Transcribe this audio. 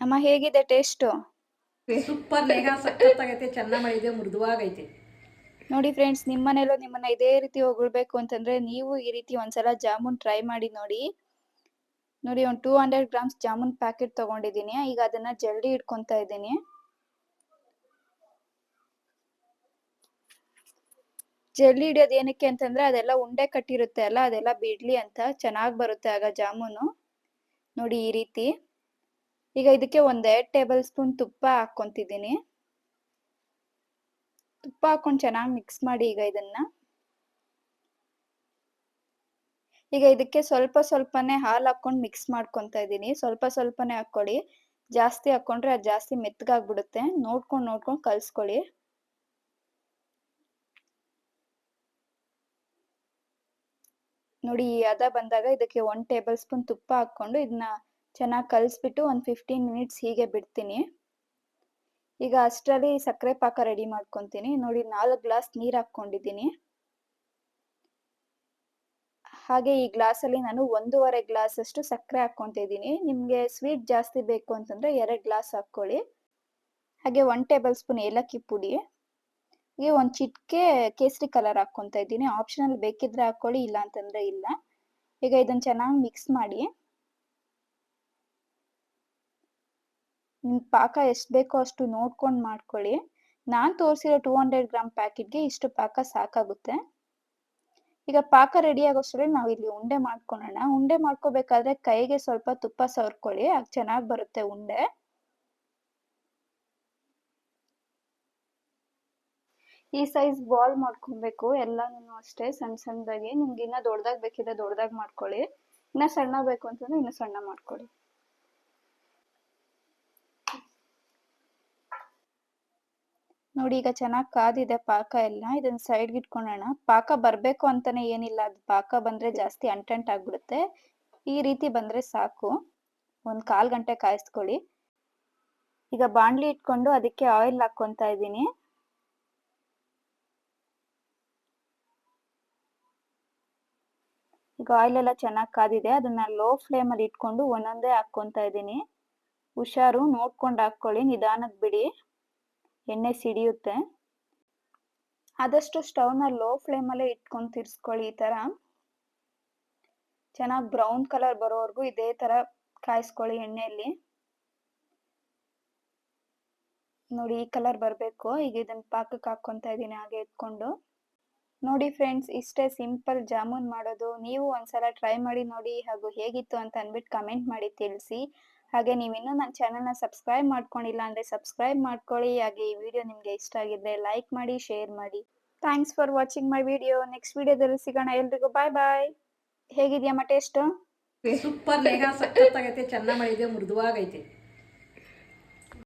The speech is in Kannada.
ಅಮ್ಮ ಹೇಗಿದೆ ಟೇಸ್ಟು? ಸೂಪರ್ ನೇಹ ಸಖತ್ತಾಗೈತೆ ಚೆನ್ನಾಗಿ ಮಾಡಿದೆ ಮೃದುವಾಗೈತೆ. ನೋಡಿ ಫ್ರೆಂಡ್ಸ್ ನಿಮ್ಮ ಮನೆಯಲ್ಲೂ ನಿಮ್ಮನ್ನ ಇದೇ ರೀತಿ ಹೊಗಳ್ಬೇಕು ಅಂತಂದ್ರೆ ನೀವು ಈ ರೀತಿ ಒಂದ್ಸಲ ಜಾಮೂನ್ ಟ್ರೈ ಮಾಡಿ ನೋಡಿ. ನೋಡಿ ಒಂದು two hundred grams jamun packet ತಗೊಂಡಿದ್ದೀನಿ. ಈಗ ಅದನ್ನ ಜಲ್ದಿ ಇಟ್ಕೊಂತ ಇದ್ದೀನಿ. ಜಲ್ಲಿ ಹಿಡಿಯೋದು ಏನಕ್ಕೆ ಅಂತಂದ್ರೆ ಅದೆಲ್ಲ ಉಂಡೆ ಕಟ್ಟಿರುತ್ತೆ ಅಲ್ಲ ಅದೆಲ್ಲ ಬಿಡ್ಲಿ ಅಂತ ಚೆನ್ನಾಗಿ ಬರುತ್ತೆ ಆಗ ಜಾಮೂನು. ನೋಡಿ ಈ ರೀತಿ. ಈಗ ಇದಕ್ಕೆ ಒಂದ್ ಎರಡ್ ಟೇಬಲ್ ಸ್ಪೂನ್ ತುಪ್ಪ ಹಾಕೊಂತಿದ್ದೀನಿ ತುಪ್ಪ ಹಾಕೊಂಡು ಚೆನ್ನಾಗಿ ಮಿಕ್ಸ್ ಮಾಡಿ ಈಗ ಇದನ್ನ. ಈಗ ಇದಕ್ಕೆ ಸ್ವಲ್ಪ ಸ್ವಲ್ಪನೇ ಹಾಲು ಹಾಕೊಂಡು ಮಿಕ್ಸ್ ಮಾಡ್ಕೊತಾ ಇದ್ದೀನಿ. ಸ್ವಲ್ಪ ಸ್ವಲ್ಪನೇ ಹಾಕೊಳ್ಳಿ ಜಾಸ್ತಿ ಹಾಕೊಂಡ್ರೆ ಅದು ಜಾಸ್ತಿ ಮೆತ್ತಗಾಗ್ಬಿಡುತ್ತೆ ನೋಡ್ಕೊಂಡು ನೋಡ್ಕೊಂಡು ಕಲ್ಸ್ಕೊಳ್ಳಿ. ನೋಡಿ ಈ ಬಂದಾಗ ಇದಕ್ಕೆ ಒನ್ ಟೇಬಲ್ ಸ್ಪೂನ್ ತುಪ್ಪ ಹಾಕೊಂಡು ಇದನ್ನ ಚೆನ್ನಾಗಿ ಕಲಿಸ್ಬಿಟ್ಟು ಒಂದು ಫಿಫ್ಟೀನ್ ಮಿನಿಟ್ಸ್ ಹೀಗೆ ಬಿಡ್ತೀನಿ. ಈಗ ಅಷ್ಟರಲ್ಲಿ ಸಕ್ಕರೆ ಪಾಕ ರೆಡಿ ಮಾಡ್ಕೊತೀನಿ. ನೋಡಿ, ನಾಲ್ಕು ಗ್ಲಾಸ್ ನೀರು ಹಾಕ್ಕೊಂಡಿದ್ದೀನಿ. ಹಾಗೆ ಈ ಗ್ಲಾಸಲ್ಲಿ ನಾನು ಒಂದೂವರೆ ಗ್ಲಾಸ್ ಅಷ್ಟು ಸಕ್ಕರೆ ಹಾಕ್ಕೊತಿದ್ದೀನಿ ನಿಮಗೆ ಸ್ವೀಟ್ ಜಾಸ್ತಿ ಬೇಕು ಅಂತಂದ್ರೆ ಎರಡು ಗ್ಲಾಸ್ ಹಾಕ್ಕೊಳ್ಳಿ. ಹಾಗೆ ಒನ್ ಟೇಬಲ್ ಸ್ಪೂನ್ ಏಲಕ್ಕಿ ಪುಡಿ. ಈಗ ಒಂದು ಚಿಟಿಕೆ ಕೇಸರಿ ಕಲರ್ ಹಾಕ್ಕೊತಾ ಇದ್ದೀನಿ. ಆಪ್ಷನಲ್ ಬೇಕಿದ್ರೆ ಹಾಕ್ಕೊಳ್ಳಿ ಇಲ್ಲ ಅಂತಂದ್ರೆ ಇಲ್ಲ. ಈಗ ಇದನ್ನು ಚೆನ್ನಾಗಿ ಮಿಕ್ಸ್ ಮಾಡಿ. ನಿಮ್ಗೆ ಪಾಕ ಎಷ್ಟು ಬೇಕೋ ಅಷ್ಟು ನೋಡ್ಕೊಂಡು ಮಾಡ್ಕೊಳ್ಳಿ. ನಾನು ತೋರಿಸಿರೋ ಟೂ ಹಂಡ್ರೆಡ್ ಗ್ರಾಮ್ ಪ್ಯಾಕೆಟ್ಗೆ ಇಷ್ಟು ಪಾಕ ಸಾಕಾಗುತ್ತೆ. ಈಗ ಪಾಕ ರೆಡಿ ಆಗೋಷ್ಟರಲ್ಲಿ ನಾವು ಇಲ್ಲಿ ಉಂಡೆ ಮಾಡ್ಕೊಳ್ಳೋಣ. ಉಂಡೆ ಮಾಡ್ಕೋಬೇಕಾದ್ರೆ ಕೈಗೆ ಸ್ವಲ್ಪ ತುಪ್ಪ ಸವರ್ಕೊಳ್ಳಿ ಆಗ ಚೆನ್ನಾಗಿ ಬರುತ್ತೆ ಉಂಡೆ. ಈ ಸೈಜ್ ಬಾಲ್ ಮಾಡ್ಕೊಬೇಕು, ಎಲ್ಲಾನು ಅಷ್ಟೇ ಸಣ್ಣ ಸಣ್ಣದಾಗಿ ನಿಮ್ಗೆ ಇನ್ನ ದೊಡ್ಡದಾಗ್ ಬೇಕಿದ್ರೆ ದೊಡ್ಡದಾಗಿ ಮಾಡ್ಕೊಳ್ಳಿ. ಇನ್ನ ಸಣ್ಣ ಬೇಕು ಅಂತಂದ್ರೆ ಇನ್ನ ಸಣ್ಣ ಮಾಡ್ಕೊಳ್ಳಿ. ನೋಡಿ, ಈಗ ಚೆನ್ನಾಗಿ ಕಾದಿದೆ ಪಾಕ ಎಲ್ಲ, ಇದನ್ನ ಸೈಡ್ಗೆ ಇಟ್ಕೊಳ್ಳೋಣ ಪಾಕ ಬರ್ಬೇಕು ಅಂತಾನೆ ಏನಿಲ್ಲ, ಅದು ಪಾಕ ಬಂದ್ರೆ ಜಾಸ್ತಿ ಅಂಟಂಟ್ ಆಗ್ಬಿಡುತ್ತೆ. ಈ ರೀತಿ ಬಂದ್ರೆ ಸಾಕು. ಒಂದ್ ಕಾಲ್ ಗಂಟೆ ಕಾಯಿಸ್ಕೊಳ್ಳಿ. ಈಗ ಬಾಣ್ಲಿ ಇಟ್ಕೊಂಡು ಅದಕ್ಕೆ ಆಯಿಲ್ ಹಾಕೊಂತ ಇದ್ದೀನಿ. ಈಗ ಆಯಿಲ್ ಎಲ್ಲ ಚೆನ್ನಾಗಿ ಕಾದಿದೆ, ಅದನ್ನ ಲೋ ಫ್ಲೇಮ್ ಅಲ್ಲಿ ಇಟ್ಕೊಂಡು ಒಂದೊಂದೇ ಹಾಕೊಂತ ಇದ್ದೀನಿ. ಹುಷಾರು ನೋಡ್ಕೊಂಡು ಹಾಕೊಳ್ಳಿ ನಿಧಾನಕ್ಕೆ ಬಿಡಿ. ಎಣ್ಣೆ ಸಿಡಿಯುತ್ತೆ. ಆದಷ್ಟು ಸ್ಟವ್ನ ಲೋ ಫ್ಲೇಮಲ್ಲೇ ಇಟ್ಕೊಂಡು ತಿರ್ಸ್ಕೊಳ್ಳಿ ಈ ಥರ ಚೆನ್ನಾಗಿ ಬ್ರೌನ್ ಕಲರ್ ಬರೋವರೆಗೂ ಇದೇ ಥರ ಕಾಯಿಸ್ಕೊಳ್ಳಿ ಎಣ್ಣೆಯಲ್ಲಿ. ನೋಡಿ ಈ ಕಲರ್ ಬರಬೇಕು. ಈಗ ಇದನ್ನು ಪಾಕಕ್ಕೆ ಹಾಕ್ಕೊಂತ ಇದ್ದೀನಿ ಹಾಗೆ ಎತ್ಕೊಂಡು. ನೋಡಿ ಫ್ರೆಂಡ್ಸ್ ಇಷ್ಟೇ ಸಿಂಪಲ್ ಜಾಮೂನ್ ಮಾಡೋದು. ನೀವು ಒಂದ್ಸಲ ಟ್ರೈ ಮಾಡಿ ನೋಡಿ ಹಾಗೂ ಹೇಗಿತ್ತು ಅಂತ ಅಂದ್ಬಿಟ್ಟು ಕಮೆಂಟ್ ಮಾಡಿ ತಿಳಿಸಿ. ಹಾಗೆ ನೀವಿನ್ನೂ ನನ್ನ ಚಾನಲ್ನ ಸಬ್ಸ್ಕ್ರೈಬ್ ಮಾಡ್ಕೊಂಡಿಲ್ಲ ಅಂದರೆ ಸಬ್ಸ್ಕ್ರೈಬ್ ಮಾಡ್ಕೊಳ್ಳಿ. ಹಾಗೆ ಈ ವಿಡಿಯೋ ನಿಮಗೆ ಇಷ್ಟ ಆಗಿದ್ರೆ ಲೈಕ್ ಮಾಡಿ ಶೇರ್ ಮಾಡಿ. Thanks for watching my video next ವಿಡಿಯೋದಲ್ಲಿ ಸಿಗೋಣ. ಎಲ್ರಿಗೂ ಬಾಯ್ ಬಾಯ್ ಹೇಗಿದೆಯಮ್ಮ ಟೇಸ್ಟು ಸೂಪರ್ ನೇಹ ಸಖತ್ತಾಗೈತೆ, ಚೆನ್ನಾಗಿ ಮಾಡಿದೆ ಮೃದುವಾಗೈತೆ.